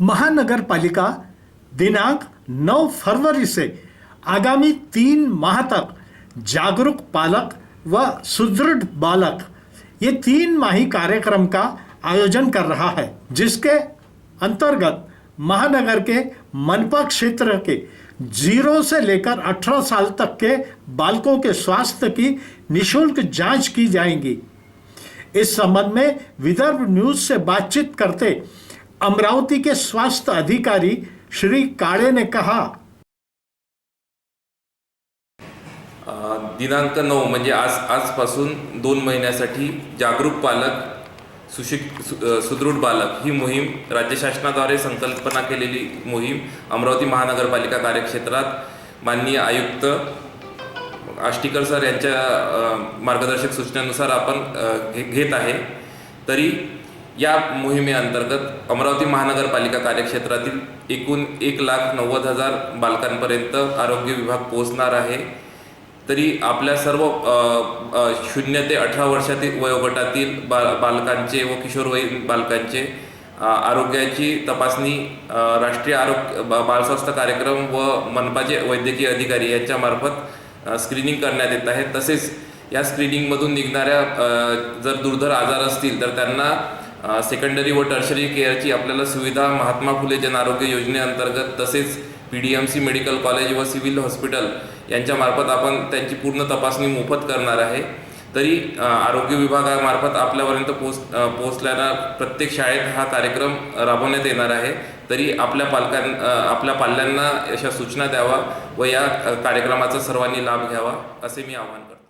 महानगर पालिका दिनांक 9 फरवरी से आगामी तीन माह तक जागरूक पालक व सुदृढ़ बालक, ये तीन माही कार्यक्रम का आयोजन कर रहा है, जिसके अंतर्गत महानगर के मनपा क्षेत्र के ज़ीरो से लेकर 18 साल तक के बालकों के स्वास्थ्य की निशुल्क जाँच की जाएँगी। इस संबंध में विदर्भ न्यूज़ से बातचीत करते अमरावती के स्वास्थ्य अधिकारी श्री काळे ने कहा। दिनांक नऊ म्हणजे आज आजपासून दोन महिन्यासाठी जागरूक पालक सुशिक सु सुदृढ बालक ही मोहीम राज्य शासनाद्वारे संकल्पना केलेली मोहीम अमरावती महानगरपालिका कार्यक्षेत्रात माननीय आयुक्त आष्टीकर सर यांच्या मार्गदर्शक सूचनेनुसार आपण घे घेत आहे. तरी या मोहिमेअंतर्गत अमरावती महानगरपालिका कार्यक्षेत्रातील एकूण एक लाख नव्वद हजार बालकांपर्यंत आरोग्य विभाग पोहोचणार आहे. तरी आपल्या सर्व शून्य ते अठरा वर्षातील वयोगटातील बा बालकांचे व किशोरवयीन बालकांचे आरोग्याची तपासणी राष्ट्रीय आरोग्य बा- बालस्वास्थ्य कार्यक्रम व मनपाचे वैद्यकीय अधिकारी यांच्यामार्फत स्क्रीनिंग करण्यात येत आहे. तसेच या स्क्रीनिंगमधून निघणाऱ्या जर दुर्धर आजार असतील तर त्यांना सेकंडरी व टर्शरी केअरची आपल्याला सुविधा महात्मा फुले जन आरोग्य योजनेअंतर्गत तसेच P D M C medical college व सिव्हिल हॉस्पिटल यांच्यामार्फत आपण त्यांची पूर्ण तपासणी मोफत करणार आहे. तरी आरोग्य विभागामार्फत आपल्यापर्यंत पोच पोचल्याला प्रत्येक शाळेत हा कार्यक्रम राबवण्यात येणार आहे. तरी आपल्या पालकां आपल्या पाल्यांना अशा सूचना द्यावा व या कार्यक्रमाचा सर्वांनी लाभ घ्यावा असे मी आवाहन करतो.